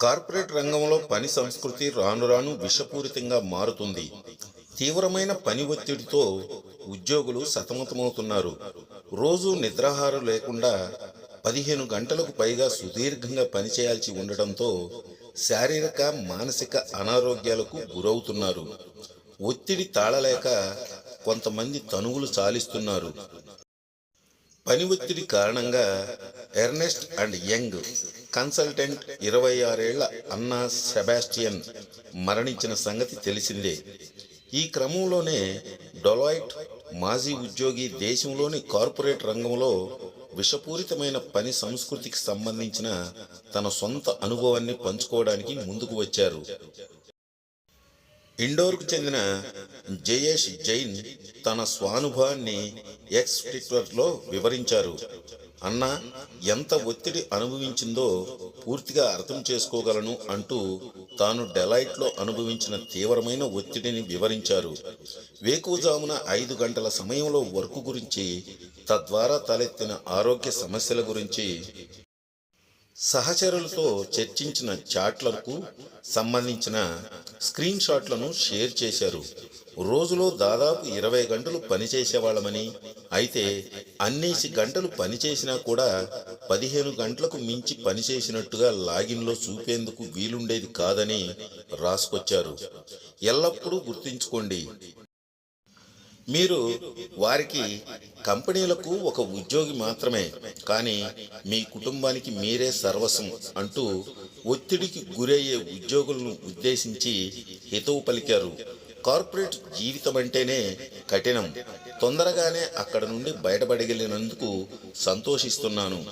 Corporate రంగంలో పని సంస్కృతి రాను రాను విషపూరితంగా మారుతుంది. తీవ్రమైన పని ఒత్తిడితో ఉద్యోగులు సతమతమవుతున్నారు. రోజు నిద్రాహారం లేకుండా పదిహేను గంటలకు పైగా సుదీర్ఘంగా పనిచేయాల్సి ఉండటంతో శారీరక మానసిక అనారోగ్యాలకు గురవుతున్నారు. ఒత్తిడి తాళలేక కొంతమంది తనువులు చాలిస్తున్నారు పని ఒత్తిడి కారణంగా ఎర్నెస్ట్ అండ్ యంగ్ కన్సల్టెంట్ ఇరవై ఆరేళ్ళ అన్నా సెబాస్టియన్ మరణించిన సంగతి తెలిసిందే. ఈ క్రమంలోనే డొలాయిట్ మాజీ ఉద్యోగి దేశంలోని కార్పొరేట్ రంగంలో విషపూరితమైన పని సంస్కృతికి సంబంధించిన తన సొంత అనుభవాన్ని పంచుకోవడానికి ముందుకు వచ్చారు. ఇండోర్కు చెందిన జయేష్ జైన్ తన స్వానుభవాన్ని ఎక్స్ ట్విట్టర్లో వివరించారు. అన్న ఎంత ఒత్తిడి అనుభవించిందో పూర్తిగా అర్థం చేసుకోగలను అంటూ తాను డెలైట్లో అనుభవించిన తీవ్రమైన ఒత్తిడిని వివరించారు. వేకువజామున ఐదు గంటల సమయంలో వర్క్ గురించి తద్వారా తలెత్తిన ఆరోగ్య సమస్యల గురించి సహచరులతో చర్చించిన చాట్లకు సంబంధించిన స్క్రీన్ షాట్లను షేర్ చేశారు. రోజులో దాదాపు ఇరవై గంటలు పనిచేసేవాళ్ళమని అయితే అన్నేసి గంటలు పనిచేసినా కూడా పదిహేను గంటలకు మించి పనిచేసినట్టుగా లాగిన్లో చూపేందుకు వీలుండేది కాదని రాసుకొచ్చారు. ఎల్లప్పుడూ గుర్తుంచుకోండి. మీరు వారికి కంపెనీలకు ఒక ఉద్యోగి మాత్రమే కానీ మీ కుటుంబానికి మీరే సర్వస్వం అంటూ ఒత్తిడికి గురయ్యే ఉద్యోగులను ఉద్దేశించి హితవు పలికారు. కార్పొరేట్ జీవితం అంటేనే కఠినం. తొందరగానే అక్కడ నుండి బయటపడగలిగినందుకు సంతోషిస్తున్నాను.